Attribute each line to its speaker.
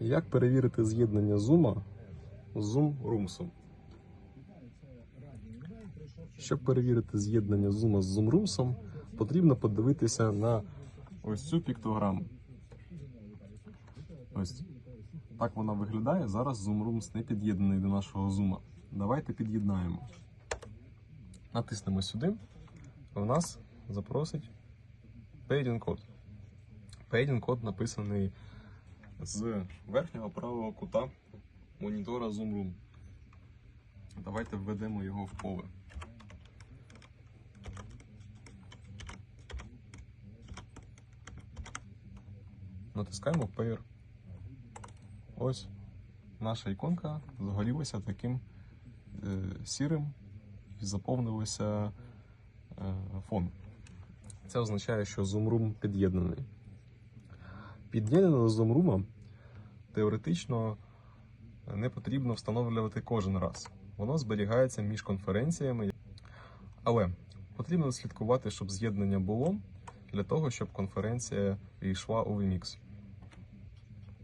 Speaker 1: Як перевірити з'єднання Zoom з Rooms? Щоб перевірити з'єднання Zoom з Rooms, потрібно подивитися на ось цю піктограму. Ось так вона виглядає. Зараз Rooms не під'єднаний до нашого Zoom. Давайте під'єднаємо. Натиснемо сюди. У нас запросить Paiding код. Paiding код написаний з верхнього правого кута монітора Zoom Room. Давайте введемо його в поле. Натискаємо Pair. Ось наша іконка загорілася таким е, сірим і заповнилося е, фон. Це означає, що Zoom під'єднаний. Під'єднання з Zoom теоретично не потрібно встановлювати кожен раз. Воно зберігається між конференціями. Але потрібно слідкувати, щоб з'єднання було для того, щоб конференція йшла у VMix.